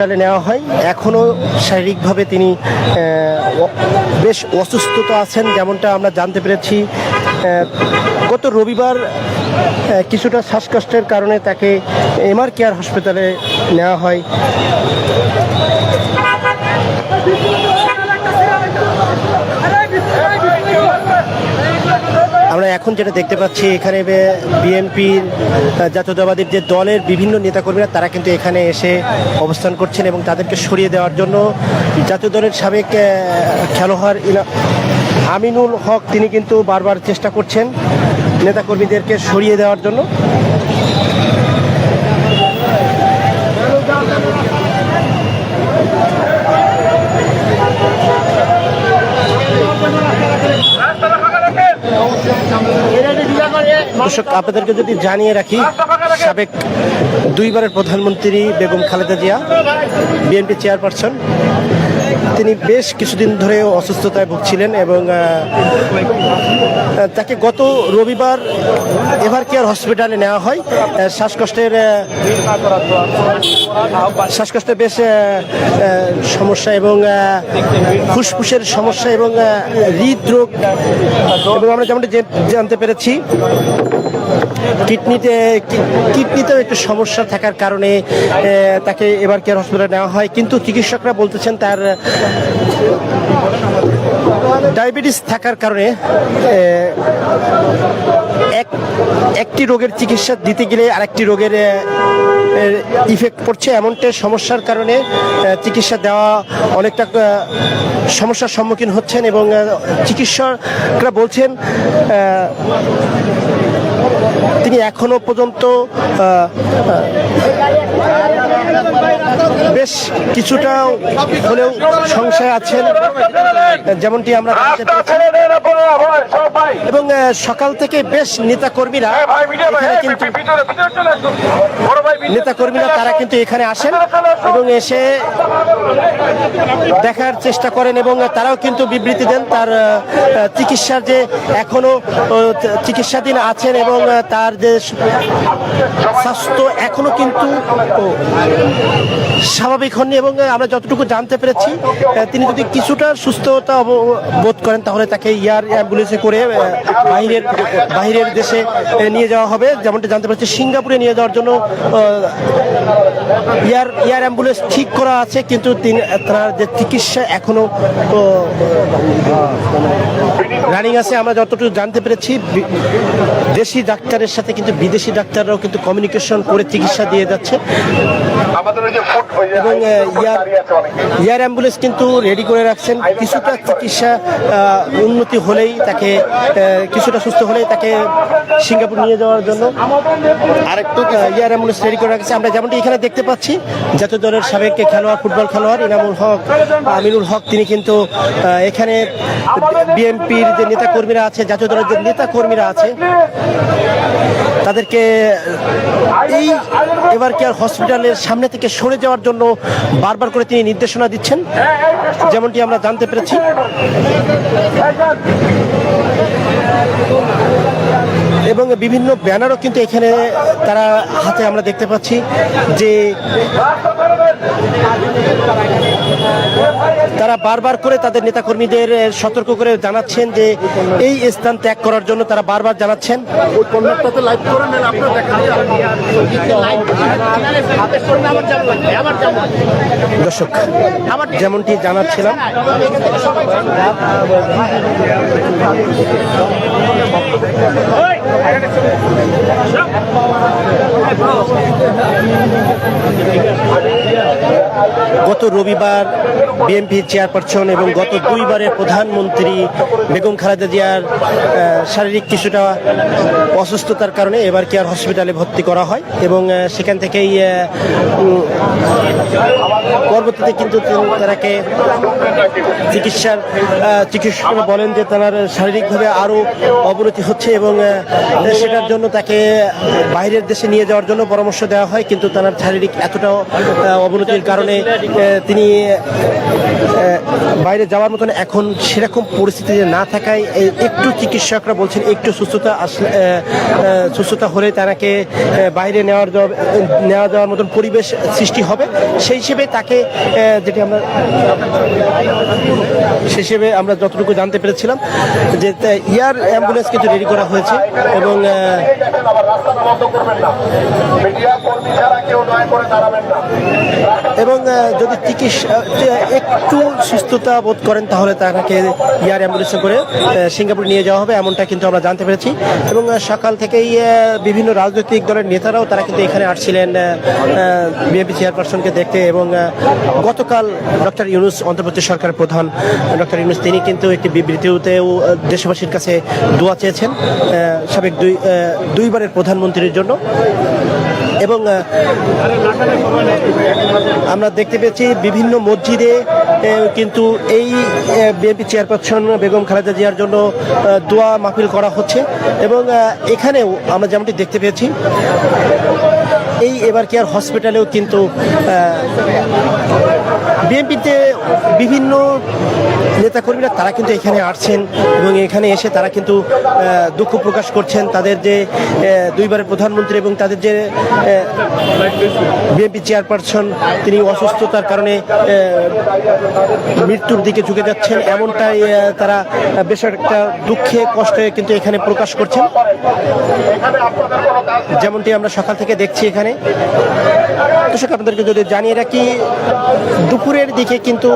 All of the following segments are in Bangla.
হসপিটালে নেওয়া হয়। এখনও শারীরিকভাবে তিনি বেশ অসুস্থতা আছেন যেমনটা আমরা জানতে পেরেছি। গত রবিবার কিছুটা শ্বাসকষ্টের কারণে তাকে এমআর কেয়ার হসপিটালে নেওয়া হয়। এখন যেটা দেখতে পাচ্ছি, এখানে বিএনপি জাতীয়তাবাদীর যে দলের বিভিন্ন নেতাকর্মীরা, তারা কিন্তু এখানে এসে অবস্থান করছেন এবং তাদেরকে সরিয়ে দেওয়ার জন্য জাতীয় দলের সাবেক খেলোয়াড় আমিনুল হক, তিনি কিন্তু বারবার চেষ্টা করছেন নেতাকর্মীদেরকে সরিয়ে দেওয়ার জন্য। দর্শক আপনাদেরকে যদি জানিয়ে রাখি সাবেক দুইবারের প্রধানমন্ত্রী বেগম খালেদা জিয়া বিএনপি চেয়ারপারসন তিনি বেশ কিছুদিন ধরে অসুস্থতায় ভুগছিলেন এবং তাকে গত রবিবার এভার কেয়ার হসপিটালে নেওয়া হয়। শ্বাসকষ্টের শ্বাসকষ্টের বেশ সমস্যা এবং ফুসফুসের সমস্যা এবং হৃদরোগ এবং আমরা যেমনটা জানতে পেরেছি। কিডনিতে কিডনিতেও একটু সমস্যা থাকার কারণে তাকে এবার কেয়ার হসপিটালে নেওয়া হয়। কিন্তু চিকিৎসকরা বলতেছেন তার ডায়াবেটিস থাকার কারণে এক, একটি রোগের চিকিৎসা দিতে গেলে আরেকটি রোগের ইফেক্ট পড়ছে। এমনটা সমস্যার কারণে চিকিৎসা দেওয়া অনেকটা সমস্যার সম্মুখীন হচ্ছেন এবং চিকিৎসকরা বলছেন তিনি এখনও পর্যন্ত বেশ কিছুটা হলেও সংশয় আছেন। যেমনটি আমরা এবং সকাল থেকে বেশ নেতা কর্মীরা এখানে কিন্তু নেতা কর্মীরা তারা কিন্তু এখানে আসেন এবং এসে দেখার চেষ্টা করেন এবং তারাও কিন্তু বিবৃতি দেন তার চিকিৎসার যে এখনও চিকিৎসাধীন আছেন এবং তার যে স্বাস্থ্য এখনও কিন্তু স্বাভাবিক হননি এবং আমরা যতটুকু জানতে পেরেছি তিনি যদি কিছুটা সুস্থতা বোধ করেন তাহলে তাকে ইয়ার অ্যাম্বুলেন্সে করে বাইরের বাইরের দেশে নিয়ে যাওয়া হবে যেমনটা জানতে পেরেছি সিঙ্গাপুরে নিয়ে যাওয়ার জন্য এয়ার এয়ার অ্যাম্বুলেন্স ঠিক করা আছে কিন্তু তিনি তার যে চিকিৎসা এখনও রানিং আছে আমরা যতটুকু জানতে পেরেছি দেশি দেশি ডাক্তারের সাথে কিন্তু বিদেশি ডাক্তাররাও কিন্তু কমিউনিকেশন করে চিকিৎসা দিয়ে যাচ্ছে। আমাদের ওই যে ফুট ওই যে এবং ইয়ার এয়ার অ্যাম্বুলেন্স কিন্তু রেডি করে রাখছেন। কিছুটা চিকিৎসা আহ, উন্নতি হলেই তাকে কিছুটা সুস্থ হলেই তাকে সিঙ্গাপুর নিয়ে যাওয়ার জন্য। আরেকটু এয়ার অ্যাম্বুলেন্স রেডি করে রাখছে। আমরা যেমনটি এখানে দেখতে পাচ্ছি জাতীয় দলের সাবেক খেলোয়াড় ফুটবল খেলোয়াড় ইনামুল হক আমিনুল হক তিনি কিন্তু এখানে বিএনপির যে নেতা কর্মীরা আছে জাতীয় দলের যে নেতা কর্মীরা আছে তাদেরকে এই এবার কেয়ার হসপিটালের সামনে থেকে সরে যাওয়ার জন্য বারবার করে তিনি নির্দেশনা দিচ্ছেন? যেমনটি আমরা জানতে পেরেছি। এবং বিভিন্ন ব্যানারও কিন্তু এখানে তারা হাতে আমরা দেখতে পাচ্ছি যে তারা বারবার করে তাদের নেতাকর্মীদের সতর্ক করে জানাচ্ছেন যে এই স্থান ত্যাগ করার জন্য তারা বারবার জানাচ্ছেন। দর্শক যেমনটি জানাচ্ছিলাম। Thank you. গত রবিবার বিএনপি চেয়ারপারসন এবং গত দুইবারের প্রধানমন্ত্রী বেগম খালেদা জিয়ার শারীরিক কিছুটা অসুস্থতার কারণে এবার কেয়ার হসপিটালে ভর্তি করা হয় এবং সেখান থেকেই পরবর্তীতে কিন্তু তারাকে চিকিৎসার চিকিৎসকরা বলেন যে তার শারীরিকভাবে আরও অবনতি হচ্ছে এবং সেটার জন্য তাকে বাইরের দেশে নিয়ে যাওয়ার জন্য পরামর্শ দেওয়া হয় কিন্তু তার শারীরিক এতটাও আহ, অবনতির কারণে তিনি বাইরে যাওয়ার মতন এখন সেরকম পরিস্থিতিতে না থাকায় একটু চিকিৎসকরা বলছেন একটু সুস্থতা আসলে সুস্থতা হলে তাকে বাইরে নেওয়ার নেওয়া যাওয়ার মতন পরিবেশ সৃষ্টি হবে। সেই হিসেবে তাকে যেটি আমরা, সেই হিসেবে আমরা যতটুকু জানতে পেরেছিলাম, যে ইয়ার অ্যাম্বুলেন্স কিন্তু রেডি করা হয়েছে এবং মিডিয়া কর্মী ছাড়া কেউ করে দাঁড়াবেন না। এবং যদি চিকিৎসা একটু সুস্থতা বোধ করেন তাহলে তাকে ইয়ার অ্যাম্বুলেন্সে করে সিঙ্গাপুর নিয়ে যাওয়া হবে, এমনটা কিন্তু আমরা জানতে পেরেছি। এবং সকাল থেকেই বিভিন্ন রাজনৈতিক দলের নেতারাও তারা কিন্তু এখানে আসছিলেন বিএনপি চেয়ারপারসনকে দেখতে এবং গতকাল ডক্টর ইউনুস অন্তর্বর্তী সরকারের প্রধান ডক্টর ইউনুস, তিনি কিন্তু একটি বিবৃতিতেও দেশবাসীর কাছে দোয়া চেয়েছেন সাবেক দুই দুইবারের প্রধানমন্ত্রীর জন্য। এবং আমরা দেখতে পেয়েছি বিভিন্ন মসজিদে কিন্তু এই বিএনপি চেয়ারপারসন বেগম খালেদা জিয়ার জন্য দোয়া মাহফিল করা হচ্ছে এবং এখানেও আমরা যেমনটি দেখতে পেয়েছি, এই এবার কেয়ার হসপিটালেও কিন্তু বিএনপিতে বিভিন্ন নেতাকর্মীরা তারা কিন্তু এখানে আসছেন এবং এখানে এসে তারা কিন্তু দুঃখ প্রকাশ করছেন। তাদের যে দুইবারের প্রধানমন্ত্রী এবং তাদের যে বিএনপি চেয়ারপারসন, তিনি অসুস্থতার কারণে মৃত্যুর দিকে ঝুঁকে যাচ্ছেন। এমনটাই তারা বেশ একটা দুঃখে, কষ্টে কিন্তু এখানে প্রকাশ করছেন। যেমনটি আমরা সকাল থেকে দেখছি এখানে। দর্শক আপনাদেরকে যদি জানিয়ে রাখি দুপুরের দিকে কিন্তু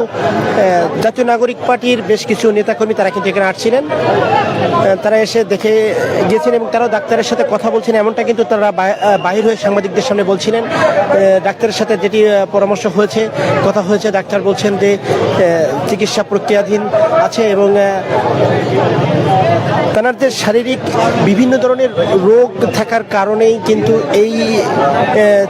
জাতীয় নাগরিক পার্টির বেশ কিছু নেতাকর্মী তারা কিন্তু এখানে আসছিলেন। তারা এসে দেখে গিয়েছেন এবং তারাও ডাক্তারের সাথে কথা বলছেন। এমনটা কিন্তু তারা বাহির হয়ে সাংবাদিকদের সামনে বলছিলেন। ডাক্তারের সাথে যেটি পরামর্শ হয়েছে কথা হয়েছে ডাক্তার বলছেন যে চিকিৎসা প্রক্রিয়াধীন আছে এবং আহ, তাদের শারীরিক বিভিন্ন ধরনের রোগ থাকার কারণেই কিন্তু এই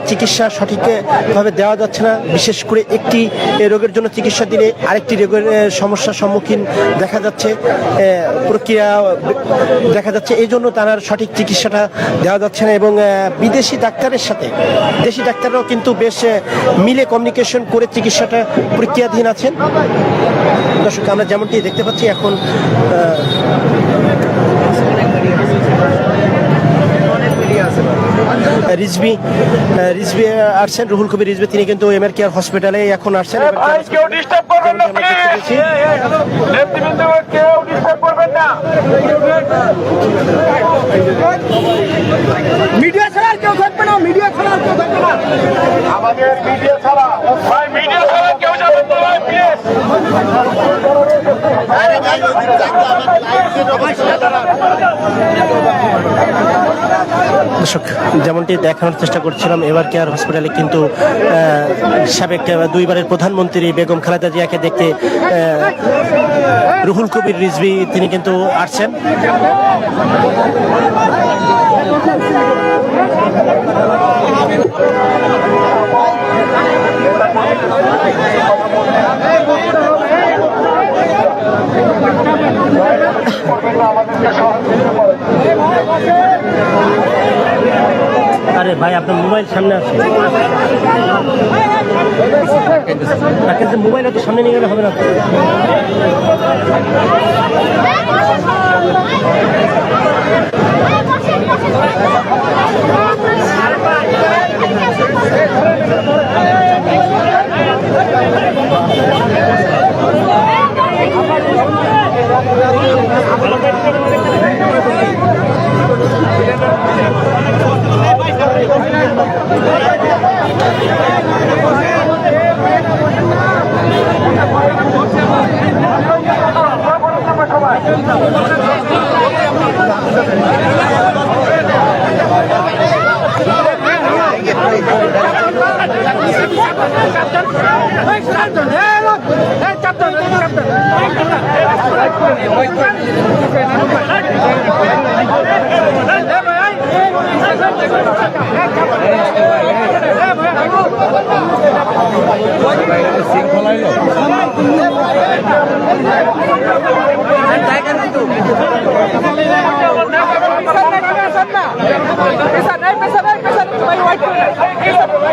চিকিৎসা সঠিকভাবে দেওয়া যাচ্ছে না। বিশেষ করে একটি আহ, রোগের জন্য চিকিৎসা দিলে আরেকটি রোগের সমস্যার সম্মুখীন দেখা যাচ্ছে প্রক্রিয়া দেখা যাচ্ছে। এই জন্য তার সঠিক চিকিৎসাটা দেওয়া যাচ্ছে না এবং বিদেশি ডাক্তারের সাথে দেশি ডাক্তাররাও কিন্তু বেশ মিলে কমিউনিকেশন করে চিকিৎসাটা প্রক্রিয়াধীন আছেন। দর্শক আমরা যেমনটি দেখতে পাচ্ছি এখন রিজবি রিজবি আসছেন রুহুল কবির রিজবি তিনি কিন্তু এমআর কেয়ার হসপিটালে এখন আসছেন MR কেউ ডিস্টার্ব করবেন না যেমনটি আমরা দেখতে পেয়েছি। নেতৃবৃন্দ কেউ ডিস্টার্ব করবেন না। মিডিয়া ছাড়া কেউ থাকবে না মিডিয়া ছাড়া কেউ থাকবে না। আমাদের মিডিয়া ছাড়া ভাই মিডিয়া ছাড়া কেউ যাবেন না ভাই প্লিজ দর্শক, যেমনটি দেখানোর চেষ্টা করছিলাম, এবার কেয়ার হসপিটালে কিন্তু সাবেক দুইবারের প্রধানমন্ত্রী বেগম খালেদা জিয়াকে দেখতে রুহুল কবির রিজভি, তিনি কিন্তু আসছেন। মোবাইল সামনে আছে তাকে মোবাইল হয়তো সামনে নিয়ে গেলে হবে না Pesan, pesan, pesan, pesan, pesan, pesan, pesan,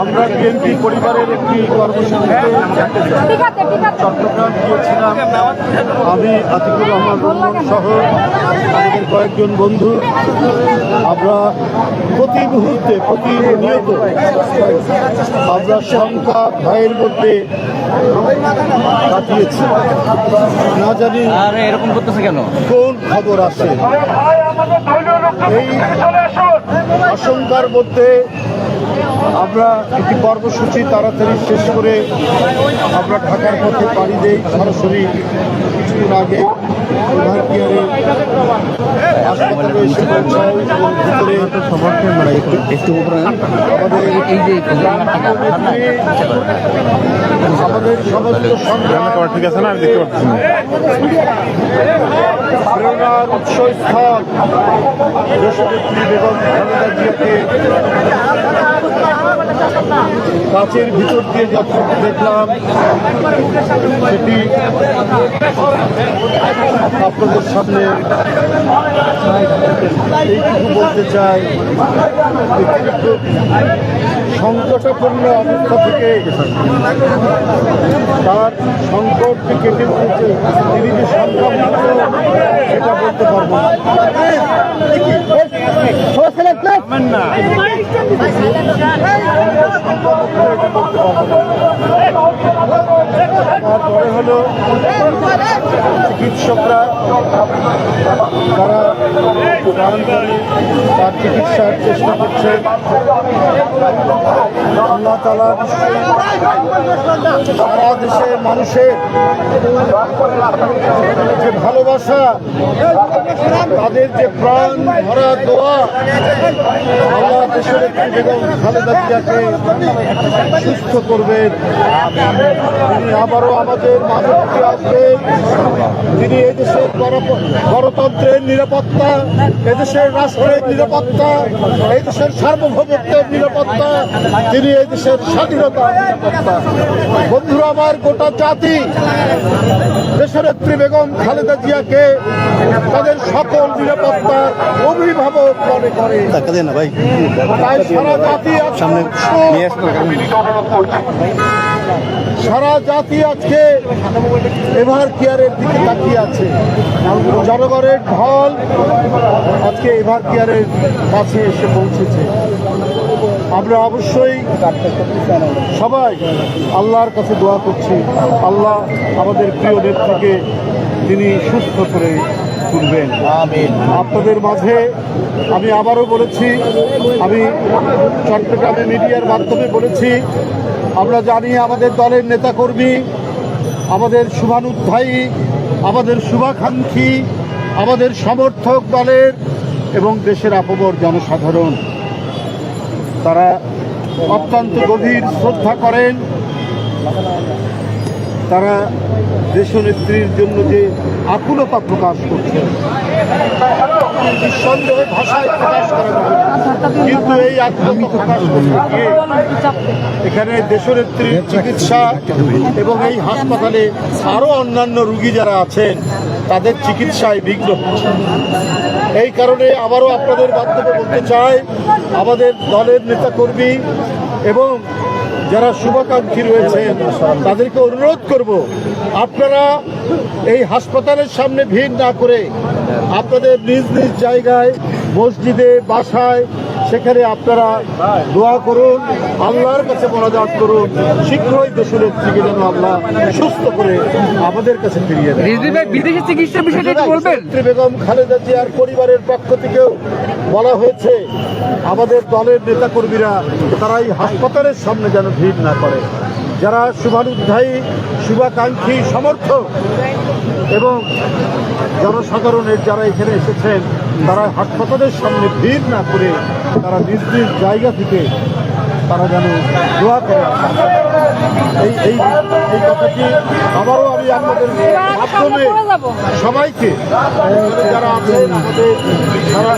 আমরা বিএনপি পরিবারের একটি কর্মসূচিতে চট্টগ্রাম গিয়েছিলাম। আমি আতিকুর রহমান সহ আমাদের কয়েকজন বন্ধু। আমরা প্রতি মুহূর্তে প্রতি প্রতিনিয়ত আমরা সংখ্যা ভয়ের মধ্যে কাটিয়েছি। না জানি আরে এরকম করতেছে কেন? কোন খবর লোক এই আশঙ্কার মধ্যে আমরা একটি কর্মসূচি তাড়াতাড়ি শেষ করে আমরা ঢাকার পথে পাড়ি দেই। সরাসরি কিছুদিন আগে আমাদের এই যে আমাদের ঠিক আছে না? আমি দেখতে পাচ্ছি প্রেরণার উৎসস্থল দেশনেত্রী বেগম খালেদা জিয়াকে কাচের ভিতর দিয়ে যখন দেখলাম সেটি আপনাদের সামনে এইটুকু বলতে চাই সংকটাপন্ন অবস্থা থেকে তার সংকটকে কেটে উঠেছে তিনি যে সংক্রামিত সেটা। বলতে পারব না। তারপরে হলো চিকিৎসকরা তারা করে তার চিকিৎসার চেষ্টা করছে। আল্লাহ তালা সারা দেশের মানুষের যে ভালোবাসা, তাদের যে প্রাণ ভরা দোয়া, আল্লাহ দেশের একটি খালেদা জিয়াকে সুস্থ করবেন। আবারও আমাদের মাঝে আসবেন তিনি এদেশের গণতন্ত্রের নিরাপত্তা এদেশের রাষ্ট্রের নিরাপত্তা এই দেশের সার্বভৌমত্বের নিরাপত্তা তিনি এই দেশের স্বাধীনতার নিরাপত্তা। বন্ধুরা আমার গোটা জাতি দেশনেত্রী বেগম খালেদা জিয়াকে তাদের সকল নিরাপত্তার অভিভাবক মনে করে। তাই সারা জাতি সামনে সারা জাতি আজকে এভার কেয়ারের দিকে তাকিয়ে আছে। জনগণের ঢল আজকে এভার কেয়ারের কাছে এসে পৌঁছেছে। আমরা অবশ্যই সবাই আল্লাহর কাছে দোয়া করছি। আল্লাহ আমাদের প্রিয় নেত্রীকে তিনি সুস্থ করে তুলবেন। আপনাদের মাঝে আমি আবারও বলেছি আমি চট্টগ্রামে মিডিয়ার মাধ্যমে বলেছি আমরা জানি আমাদের দলের নেতাকর্মী আমাদের শুভানুধ্যায়ী, আমাদের শুভাকাঙ্ক্ষী, আমাদের সমর্থক দলের এবং দেশের আপবর জনসাধারণ। তারা অত্যন্ত গভীর শ্রদ্ধা করেন। তারা দেশনেত্রীর জন্য যে আকুলতা প্রকাশ করছেন নিঃসন্দেহে ভাষায় প্রকাশ করা কিন্তু এই প্রকাশ করতে এখানে দেশনেত্রীর চিকিৎসা এবং এই হাসপাতালে আরও অন্যান্য রুগী যারা আছেন, তাদের চিকিৎসায় বিঘ্ন এই কারণে আবারও আপনাদের মাধ্যমে বলতে চাই, আমাদের দলের নেতাকর্মী এবং যারা শুভাকাঙ্ক্ষী রয়েছে, তাদেরকে অনুরোধ করব, আপনারা এই হাসপাতালের সামনে ভিড় না করে আপনাদের নিজ নিজ জায়গায়, মসজিদে, বাসায় সেখানে আপনারা দোয়া করুন আল্লাহর কাছে মনোজাত করুন শীঘ্রই দেশের থেকে যেন আল্লাহ সুস্থ করে আমাদের কাছে ফিরিয়ে বিদেশি চিকিৎসার বিষয়টা একটু বলবেন? বেগম খালেদা জিয়ার পরিবারের পক্ষ থেকেও বলা হয়েছে আমাদের দলের নেতাকর্মীরা তারা এই হাসপাতালের সামনে যেন ভিড় না করে। যারা শুভানুধ্যায়ী শুভাকাঙ্ক্ষী সমর্থক এবং জনসাধারণের যারা এখানে এসেছেন তারা হাসপাতালের সামনে ভিড় না করে তারা নিজ নিজ জায়গা থেকে তারা যেন দোয়া করে এই এই এই কথাটি আবারও আমি আপনাদের মাধ্যমে সবাইকে যারা আছেন আমাদের সারা